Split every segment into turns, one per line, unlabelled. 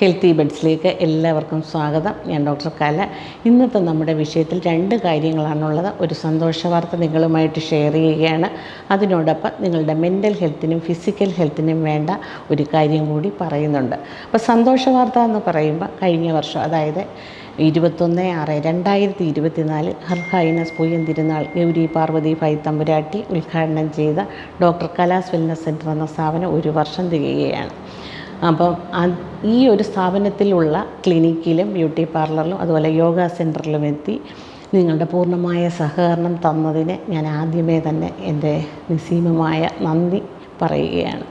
Healthy ബെഡ്സിലേക്ക് എല്ലാവർക്കും സ്വാഗതം. ഞാൻ ഡോക്ടർ കല. ഇന്നത്തെ നമ്മുടെ വിഷയത്തിൽ രണ്ട് കാര്യങ്ങളാണുള്ളത്. ഒരു സന്തോഷ വാർത്ത നിങ്ങളുമായിട്ട് ഷെയർ ചെയ്യുകയാണ്. അതിനോടൊപ്പം നിങ്ങളുടെ മെന്റൽ ഹെൽത്തിനും ഫിസിക്കൽ ഹെൽത്തിനും വേണ്ട ഒരു കാര്യം കൂടി പറയുന്നുണ്ട്. അപ്പോൾ സന്തോഷ വാർത്ത എന്ന് പറയുമ്പോൾ കഴിഞ്ഞ വർഷം അതായത് ഇരുപത്തൊന്ന് ആറ് രണ്ടായിരത്തി ഇരുപത്തിനാല് ഹർഹൈനസ് പൂയം തിരുനാൾ ഗൗരി പാർവതി ഫൈ തമ്പുരാട്ടി ഉദ്ഘാടനം ചെയ്ത ഡോക്ടർ കലാസ് വെൽനസ് സെന്റർ എന്ന സ്ഥാപനം ഒരു വർഷം തികയുകയാണ്. അപ്പം ഈ ഒരു സ്ഥാപനത്തിലുള്ള ക്ലിനിക്കിലും ബ്യൂട്ടി പാർലറിലും അതുപോലെ യോഗ സെന്ററിലും എത്തി നിങ്ങളുടെ പൂർണമായ സഹകരണം തന്നതിന് ഞാൻ ആദ്യമേ തന്നെ എന്റെ നിസ്സീമമായ നന്ദി പറയുകയാണ്.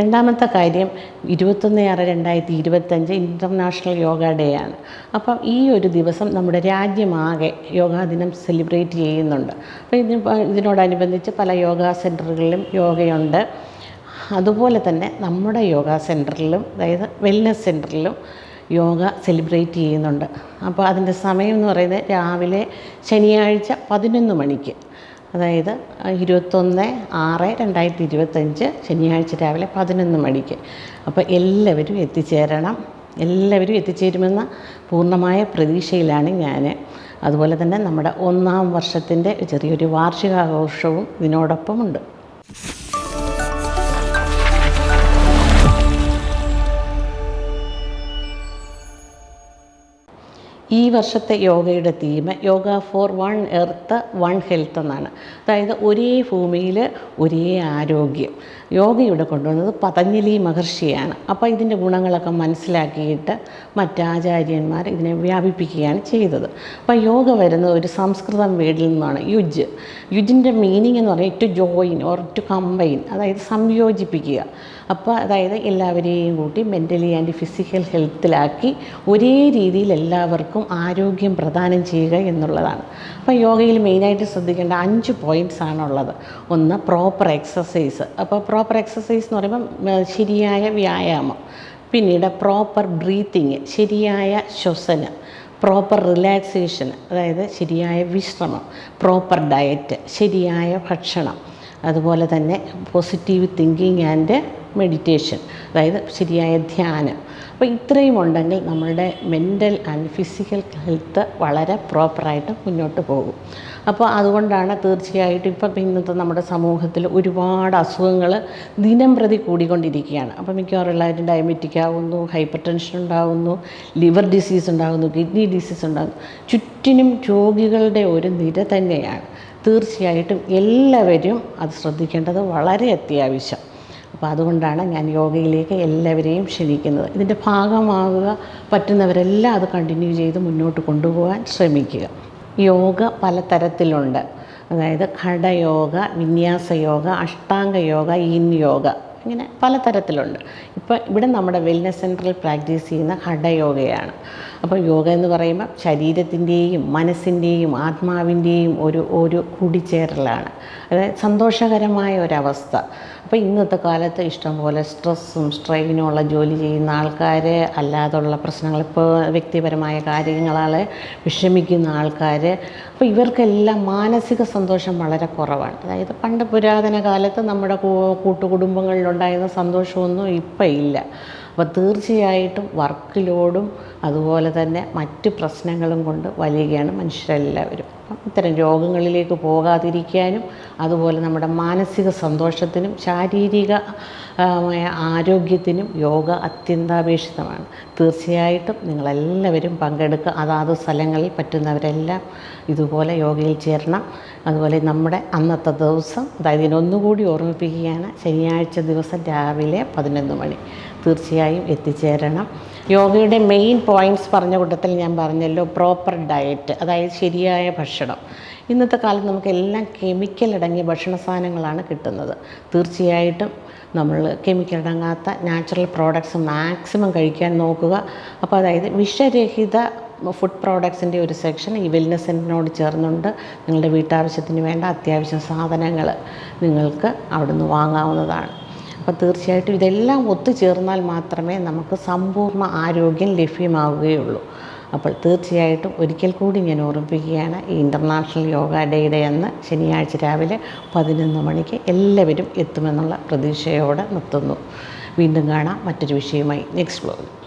രണ്ടാമത്തെ കാര്യം ഇരുപത്തൊന്ന് ആറ് രണ്ടായിരത്തി ഇരുപത്തഞ്ച് ഇന്റർനാഷണൽ യോഗ ഡേ ആണ് അപ്പം ഈ ഒരു ദിവസം നമ്മുടെ രാജ്യമാകെ യോഗാ ദിനം സെലിബ്രേറ്റ് ചെയ്യുന്നുണ്ട്. അപ്പോൾ ഇതിന് ഇതിനോടനുബന്ധിച്ച് പല യോഗാ സെന്ററുകളിലും യോഗയുണ്ട്. അതുപോലെ തന്നെ നമ്മുടെ യോഗ സെന്ററിലും അതായത് വെൽനസ് സെന്ററിലും യോഗ സെലിബ്രേറ്റ് ചെയ്യുന്നുണ്ട്. അപ്പോൾ അതിന്റെ സമയം എന്ന് പറയുന്നത് രാവിലെ ശനിയാഴ്ച പതിനൊന്ന് മണിക്ക്. അതായത് ഇരുപത്തൊന്ന് ആറ് രണ്ടായിരത്തി ഇരുപത്തഞ്ച് ശനിയാഴ്ച രാവിലെ പതിനൊന്ന് മണിക്ക്. അപ്പോൾ എല്ലാവരും എത്തിച്ചേരണം. എല്ലാവരും എത്തിച്ചേരുമെന്ന പൂർണമായ പ്രതീക്ഷയിലാണ് ഞാൻ. അതുപോലെ തന്നെ നമ്മുടെ ഒന്നാം വർഷത്തിന്റെ ചെറിയൊരു വാർഷികാഘോഷവും ഇതിനോടൊപ്പമുണ്ട്. ഈ വർഷത്തെ യോഗയുടെ theme yoga for one earth one health എന്നാണ്. അതായത് ഒരേ ഭൂമിയിൽ ഒരേ ആരോഗ്യം. യോഗയുടെ കൊണ്ടുവന്നത് പതഞ്ജലി മഹർഷിയാണ്. അപ്പോൾ ഇതിന്റെ ഗുണങ്ങളൊക്കെ മനസ്സിലാക്കിയിട്ട് മറ്റാചാര്യന്മാർ ഇതിനെ വ്യാപിപ്പിക്കുകയാണ് ചെയ്തത്. അപ്പോൾ യോഗ വരുന്നത് ഒരു സംസ്കൃതം വേഡിൽ നിന്നാണ് യുജ്. യുജിന്റെ മീനിങ് എന്ന് പറഞ്ഞാൽ to join or to combine അതായത് സംയോജിപ്പിക്കുക. അപ്പോൾ അതായത് എല്ലാവരെയും കൂട്ടി മെന്റലി ആൻഡ് ഫിസിക്കൽ ഹെൽത്തിലാക്കി ഒരേ രീതിയിൽ എല്ലാവർക്കും ആരോഗ്യം പ്രദാനം ചെയ്യുക എന്നുള്ളതാണ്. അപ്പോൾ യോഗയിൽ മെയിനായിട്ട് ശ്രദ്ധിക്കേണ്ട അഞ്ച് പോയിന്റ്സ് ആണുള്ളത്. ഒന്ന് പ്രോപ്പർ എക്സസൈസ് അപ്പോൾ പ്രോപ്പർ എക്സസൈസ് എന്ന് പറയുമ്പോൾ ശരിയായ വ്യായാമം. പിന്നീട് പ്രോപ്പർ ബ്രീത്തിങ് ശരിയായ ശ്വസനം പ്രോപ്പർ റിലാക്സേഷൻ അതായത് ശരിയായ വിശ്രമം പ്രോപ്പർ ഡയറ്റ് ശരിയായ ഭക്ഷണം അതുപോലെ തന്നെ പോസിറ്റീവ് തിങ്കിങ് ആൻഡ് മെഡിറ്റേഷൻ അതായത് ശരിയായ ധ്യാനം. അപ്പോൾ ഇത്രയും ഉണ്ടെങ്കിൽ നമ്മളുടെ മെന്റൽ ആൻഡ് ഫിസിക്കൽ ഹെൽത്ത് വളരെ പ്രോപ്പറായിട്ട് മുന്നോട്ട് പോകും. അപ്പോൾ അതുകൊണ്ടാണ് തീർച്ചയായിട്ടും ഇപ്പം ഇന്നത്തെ നമ്മുടെ സമൂഹത്തിൽ ഒരുപാട് അസുഖങ്ങൾ ദിനം പ്രതി കൂടിക്കൊണ്ടിരിക്കുകയാണ്. അപ്പോൾ മിക്കവാറും എല്ലാവരും ഡയബറ്റിക് ആവുന്നു ഹൈപ്പർ ടെൻഷൻ ഉണ്ടാകുന്നു ലിവർ ഡിസീസ് ഉണ്ടാകുന്നു കിഡ്നി ഡിസീസ് ഉണ്ടാകുന്നു ചുറ്റിനും രോഗികളുടെ ഒരു നിര തന്നെയാണ്. തീർച്ചയായിട്ടും എല്ലാവരും അത് ശ്രദ്ധിക്കേണ്ടത് വളരെ അത്യാവശ്യം. അപ്പോൾ അതുകൊണ്ടാണ് ഞാൻ യോഗയിലേക്ക് എല്ലാവരെയും ക്ഷണിക്കുന്നത്. ഇതിന്റെ ഭാഗമാകുക പറ്റുന്നവരെല്ലാം അത് കണ്ടിന്യൂ ചെയ്ത് മുന്നോട്ട് കൊണ്ടുപോകാൻ ശ്രമിക്കുക. യോഗ പലതരത്തിലുണ്ട്. അതായത് ഘടയോഗ വിന്യാസ യോഗ അഷ്ടാംഗ യോഗ ഇൻ യോഗ. ഇങ്ങനെ പലതരത്തിലുണ്ട്. ഇപ്പോൾ ഇവിടെ നമ്മുടെ വെൽനസ് സെന്ററിൽ പ്രാക്ടീസ് ചെയ്യുന്ന ഹഠയോഗയാണ്. അപ്പോൾ യോഗ എന്ന് പറയുമ്പോൾ ശരീരത്തിന്റെയും മനസ്സിന്റെയും ആത്മാവിന്റെയും ഒരു ഒരു കൂടിച്ചേരലാണ് അതായത് സന്തോഷകരമായ ഒരവസ്ഥ. അപ്പോൾ ഇന്നത്തെ കാലത്ത് ഇഷ്ടംപോലെ സ്ട്രെസ്സും സ്ട്രെയിനും ഉള്ള ജോലി ചെയ്യുന്ന ആൾക്കാർ അല്ലാതുള്ള പ്രശ്നങ്ങൾ ഇപ്പോൾ വ്യക്തിപരമായ കാര്യങ്ങളാൽ വിഷമിക്കുന്ന ആൾക്കാർ അപ്പോൾ ഇവർക്കെല്ലാം മാനസിക സന്തോഷം വളരെ കുറവാണ്. അതായത് പണ്ട് പുരാതന കാലത്ത് നമ്മുടെ കൂ- കൂട്ടുകുടുംബങ്ങളിലുണ്ടായിരുന്ന സന്തോഷമൊന്നും ഇപ്പം ഇല്ല. അപ്പോൾ തീർച്ചയായിട്ടും വർക്ക് ലോഡും അതുപോലെ തന്നെ മറ്റ് പ്രശ്നങ്ങളും കൊണ്ട് വലിയുകയാണ് മനുഷ്യരെല്ലാവരും. അപ്പം ഇത്തരം രോഗങ്ങളിലേക്ക് പോകാതിരിക്കാനും അതുപോലെ നമ്മുടെ മാനസിക സന്തോഷത്തിനും ശാരീരിക ആരോഗ്യത്തിനും യോഗ അത്യന്താപേക്ഷിതമാണ്. തീർച്ചയായിട്ടും നിങ്ങളെല്ലാവരും പങ്കെടുക്കുക. അതാത് സ്ഥലങ്ങളിൽ പറ്റുന്നവരെല്ലാം ഇതുപോലെ യോഗയിൽ ചേരണം. അതുപോലെ നമ്മുടെ അന്നത്തെ ദിവസം അതായത് ഇതിനൊന്നുകൂടി ഓർമ്മിപ്പിക്കുകയാണ് ശനിയാഴ്ച ദിവസം രാവിലെ പതിനൊന്ന് മണി. തീർച്ചയായും എത്തിച്ചേരണം. യോഗയുടെ മെയിൻ പോയിന്റ്സ് പറഞ്ഞ കൂട്ടത്തിൽ ഞാൻ പറഞ്ഞല്ലോ പ്രോപ്പർ ഡയറ്റ് അതായത് ശരിയായ ഭക്ഷണം. ഇന്നത്തെ കാലത്ത് നമുക്കെല്ലാം കെമിക്കൽ അടങ്ങിയ ഭക്ഷണ സാധനങ്ങളാണ് കിട്ടുന്നത്. തീർച്ചയായിട്ടും നമ്മൾ കെമിക്കൽ അടങ്ങാത്ത നാച്ചുറൽ പ്രോഡക്ട്സ് മാക്സിമം കഴിക്കാൻ നോക്കുക. അപ്പോൾ അതായത് വിഷരഹിത ഫുഡ് പ്രോഡക്ട്സിന്റെ ഒരു സെക്ഷൻ ഈ വെൽനസ് സെന്ററിനോട് ചേർന്നുണ്ട്. നിങ്ങളുടെ വീട്ടാവശ്യത്തിന് വേണ്ട അത്യാവശ്യം സാധനങ്ങൾ നിങ്ങൾക്ക് അവിടുന്ന് വാങ്ങാവുന്നതാണ്. അപ്പോൾ തീർച്ചയായിട്ടും ഇതെല്ലാം ഒത്തുചേർന്നാൽ മാത്രമേ നമുക്ക് സമ്പൂർണ ആരോഗ്യം ലഭ്യമാവുകയുള്ളൂ. അപ്പോൾ തീർച്ചയായിട്ടും ഒരിക്കൽ കൂടി ഞാൻ ഓർമ്മിപ്പിക്കുകയാണ് ഈ ഇന്റർനാഷണൽ യോഗ ഡേയുടെ അന്ന് ശനിയാഴ്ച രാവിലെ പതിനൊന്ന് മണിക്ക് എല്ലാവരും എത്തുമെന്നുള്ള പ്രതീക്ഷയോടെ നിർത്തുന്നു. വീണ്ടും കാണാം മറ്റൊരു വിഷയമായി നെക്സ്റ്റ് ബ്ലോഗ്